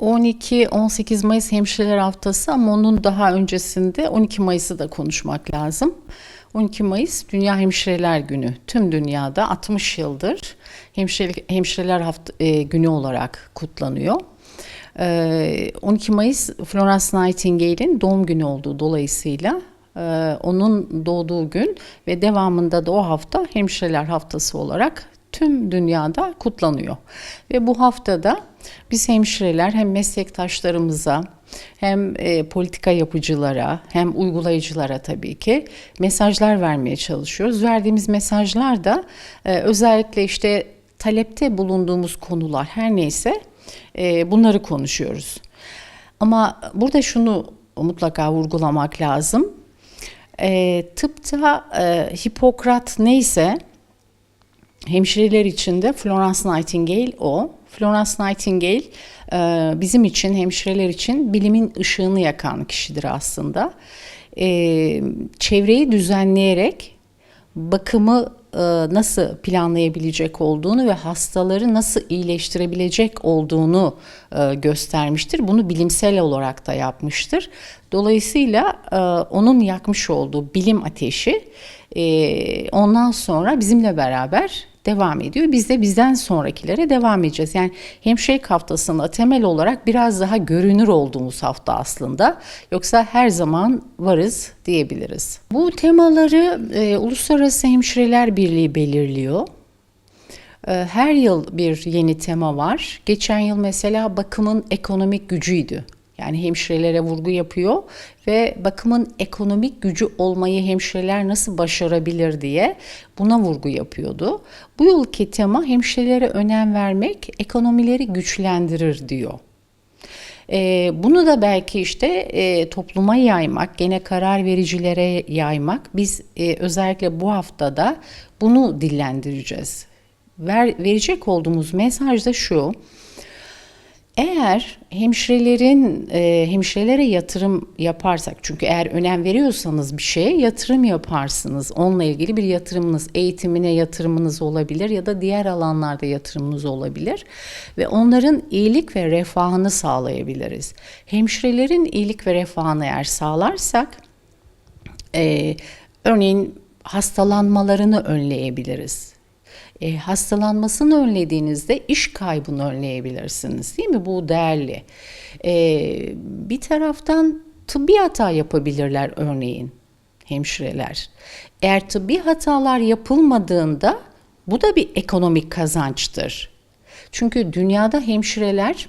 ...12-18 Mayıs Hemşireler Haftası ama onun daha öncesinde 12 Mayıs'ı da konuşmak lazım. 12 Mayıs Dünya Hemşireler Günü. Tüm dünyada 60 yıldır hemşire, Hemşireler hafta, e, Günü olarak kutlanıyor. E, 12 Mayıs Florence Nightingale'in doğum günü olduğu dolayısıyla e, onun doğduğu gün ve devamında da o hafta Hemşireler Haftası olarak tüm dünyada kutlanıyor. Ve bu haftada biz hemşireler hem meslektaşlarımıza hem e, politika yapıcılara hem uygulayıcılara tabii ki mesajlar vermeye çalışıyoruz. Verdiğimiz mesajlar da e, özellikle işte talepte bulunduğumuz konular her neyse e, bunları konuşuyoruz. Ama burada şunu mutlaka vurgulamak lazım. E, tıpta e, Hipokrat neyse hemşireler için de Florence Nightingale o. Florence Nightingale e, bizim için, hemşireler için bilimin ışığını yakan kişidir aslında. E, çevreyi düzenleyerek bakımı nasıl planlayabilecek olduğunu ve hastaları nasıl iyileştirebilecek olduğunu göstermiştir. Bunu bilimsel olarak da yapmıştır. Dolayısıyla onun yakmış olduğu bilim ateşi ondan sonra bizimle beraber devam ediyor. Biz de bizden sonrakilere devam edeceğiz. Yani hemşirelik haftasında temel olarak biraz daha görünür olduğumuz hafta aslında. Yoksa her zaman varız diyebiliriz. Bu temaları e, Uluslararası Hemşireler Birliği belirliyor. E, her yıl bir yeni tema var. Geçen yıl mesela bakımın ekonomik gücüydü. Yani hemşirelere vurgu yapıyor ve bakımın ekonomik gücü olmayı hemşireler nasıl başarabilir diye buna vurgu yapıyordu. Bu yılki tema hemşirelere önem vermek ekonomileri güçlendirir diyor. E, bunu da belki işte e, topluma yaymak, gene karar vericilere yaymak. Biz e, özellikle bu haftada bunu dillendireceğiz. Ver, verecek olduğumuz mesaj da şu. Eğer hemşirelerin e, hemşirelere yatırım yaparsak çünkü eğer önem veriyorsanız bir şeye yatırım yaparsınız. Onunla ilgili bir yatırımınız, eğitimine yatırımınız olabilir ya da diğer alanlarda yatırımınız olabilir ve onların iyilik ve refahını sağlayabiliriz. Hemşirelerin iyilik ve refahını eğer sağlarsak e, örneğin hastalanmalarını önleyebiliriz e, hastalanmasını önlediğinizde iş kaybını önleyebilirsiniz değil mi? Bu değerli. E, bir taraftan tıbbi hata yapabilirler örneğin hemşireler. Eğer tıbbi hatalar yapılmadığında bu da bir ekonomik kazançtır. Çünkü dünyada hemşireler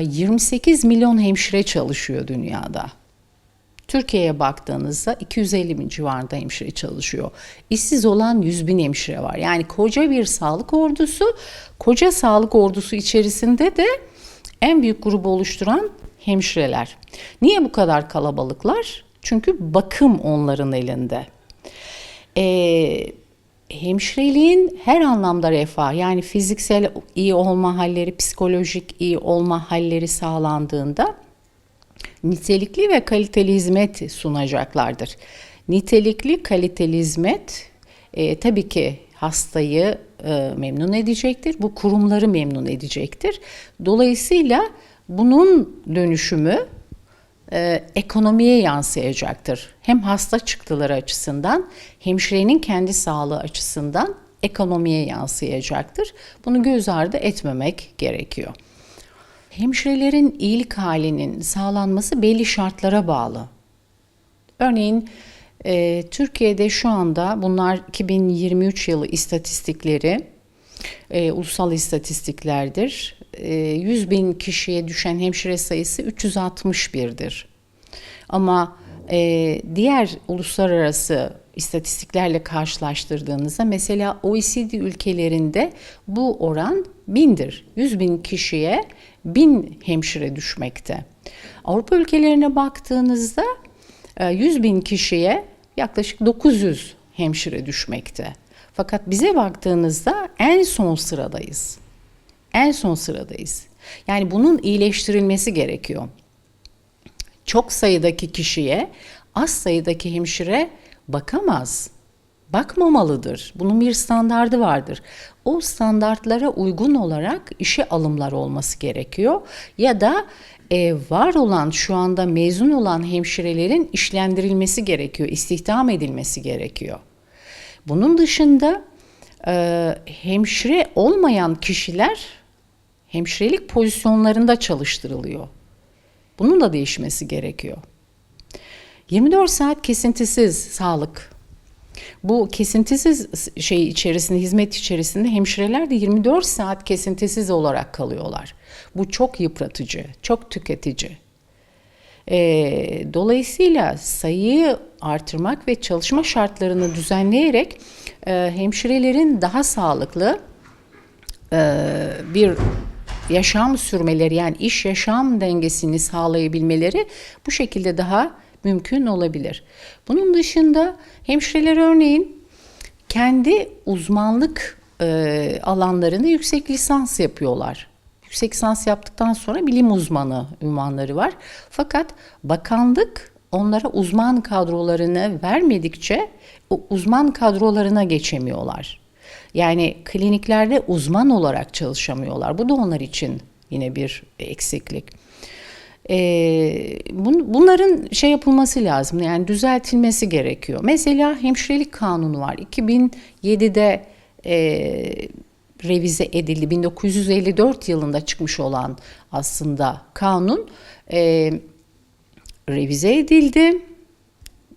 28 milyon hemşire çalışıyor dünyada. Türkiye'ye baktığınızda 250 bin civarında hemşire çalışıyor. İşsiz olan 100 bin hemşire var. Yani koca bir sağlık ordusu, koca sağlık ordusu içerisinde de en büyük grubu oluşturan hemşireler. Niye bu kadar kalabalıklar? Çünkü bakım onların elinde. Ee, hemşireliğin her anlamda refah yani fiziksel iyi olma halleri, psikolojik iyi olma halleri sağlandığında nitelikli ve kaliteli hizmet sunacaklardır. Nitelikli kaliteli hizmet e, tabii ki hastayı e, memnun edecektir. Bu kurumları memnun edecektir. Dolayısıyla bunun dönüşümü e, ekonomiye yansıyacaktır. Hem hasta çıktıları açısından, hemşirenin kendi sağlığı açısından ekonomiye yansıyacaktır. Bunu göz ardı etmemek gerekiyor. Hemşirelerin iyilik halinin sağlanması belli şartlara bağlı. Örneğin e, Türkiye'de şu anda bunlar 2023 yılı istatistikleri, e, ulusal istatistiklerdir. E, 100 bin kişiye düşen hemşire sayısı 361'dir. Ama e, diğer uluslararası istatistiklerle karşılaştırdığınızda mesela OECD ülkelerinde bu oran bindir. 100 bin kişiye bin hemşire düşmekte. Avrupa ülkelerine baktığınızda 100 e, bin kişiye yaklaşık 900 hemşire düşmekte. Fakat bize baktığınızda en son sıradayız. En son sıradayız. Yani bunun iyileştirilmesi gerekiyor. çok sayıdaki kişiye az sayıdaki hemşire bakamaz. Bakmamalıdır. Bunun bir standardı vardır. O standartlara uygun olarak işe alımlar olması gerekiyor. Ya da e, var olan şu anda mezun olan hemşirelerin işlendirilmesi gerekiyor, istihdam edilmesi gerekiyor. Bunun dışında e, hemşire olmayan kişiler hemşirelik pozisyonlarında çalıştırılıyor. Bunun da değişmesi gerekiyor. 24 saat kesintisiz sağlık. Bu kesintisiz şey içerisinde, hizmet içerisinde hemşireler de 24 saat kesintisiz olarak kalıyorlar. Bu çok yıpratıcı, çok tüketici. Ee, dolayısıyla sayıyı artırmak ve çalışma şartlarını düzenleyerek e, hemşirelerin daha sağlıklı e, bir yaşam sürmeleri yani iş yaşam dengesini sağlayabilmeleri bu şekilde daha mümkün olabilir. Bunun dışında hemşireler örneğin kendi uzmanlık e, alanlarında yüksek lisans yapıyorlar. Yüksek lisans yaptıktan sonra bilim uzmanı ünvanları var. Fakat bakanlık onlara uzman kadrolarını vermedikçe o uzman kadrolarına geçemiyorlar. Yani kliniklerde uzman olarak çalışamıyorlar. Bu da onlar için yine bir eksiklik. Ee, bun, bunların şey yapılması lazım yani düzeltilmesi gerekiyor. Mesela hemşirelik kanunu var. 2007'de e, revize edildi. 1954 yılında çıkmış olan aslında kanun e, revize edildi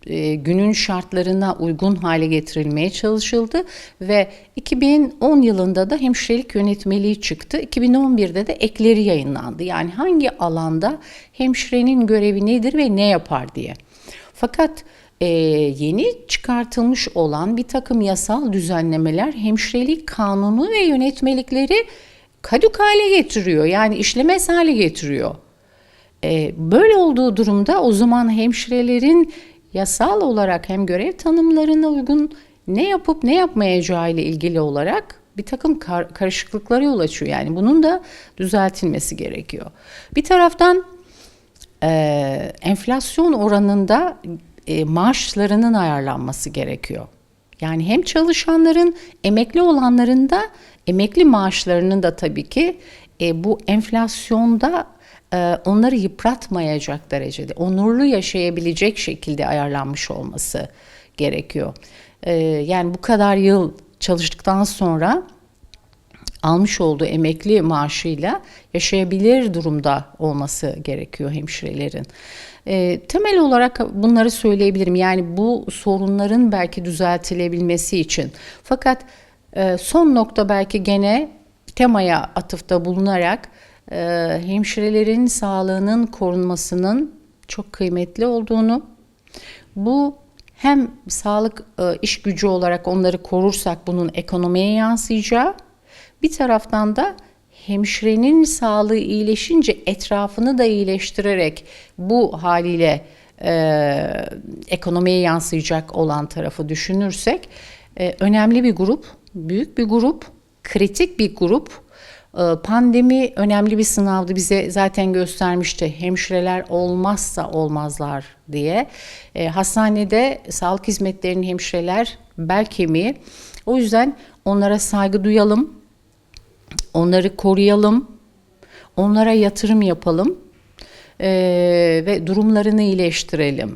e, günün şartlarına uygun hale getirilmeye çalışıldı ve 2010 yılında da hemşirelik yönetmeliği çıktı. 2011'de de ekleri yayınlandı. Yani hangi alanda hemşirenin görevi nedir ve ne yapar diye. Fakat e, yeni çıkartılmış olan bir takım yasal düzenlemeler hemşirelik kanunu ve yönetmelikleri kadük hale getiriyor. Yani işlemez hale getiriyor. E, böyle olduğu durumda o zaman hemşirelerin yasal olarak hem görev tanımlarına uygun ne yapıp ne yapmayacağı ile ilgili olarak bir takım kar- karışıklıklara yol açıyor. Yani bunun da düzeltilmesi gerekiyor. Bir taraftan e, enflasyon oranında e, maaşlarının ayarlanması gerekiyor. Yani hem çalışanların emekli olanların da emekli maaşlarının da tabii ki e, bu enflasyonda onları yıpratmayacak derecede, onurlu yaşayabilecek şekilde ayarlanmış olması gerekiyor. E, yani bu kadar yıl çalıştıktan sonra almış olduğu emekli maaşıyla yaşayabilir durumda olması gerekiyor hemşirelerin. E, temel olarak bunları söyleyebilirim. Yani bu sorunların belki düzeltilebilmesi için. Fakat e, son nokta belki gene temaya atıfta bulunarak e, hemşirelerin sağlığının korunmasının çok kıymetli olduğunu, bu hem sağlık e, iş gücü olarak onları korursak bunun ekonomiye yansıyacağı, bir taraftan da hemşirenin sağlığı iyileşince etrafını da iyileştirerek bu haliyle e, ekonomiye yansıyacak olan tarafı düşünürsek e, önemli bir grup, büyük bir grup, kritik bir grup. E, pandemi önemli bir sınavdı bize zaten göstermişti hemşireler olmazsa olmazlar diye. E, hastanede sağlık hizmetlerinin hemşireler bel kemiği. O yüzden onlara saygı duyalım, onları koruyalım, onlara yatırım yapalım ee, ve durumlarını iyileştirelim.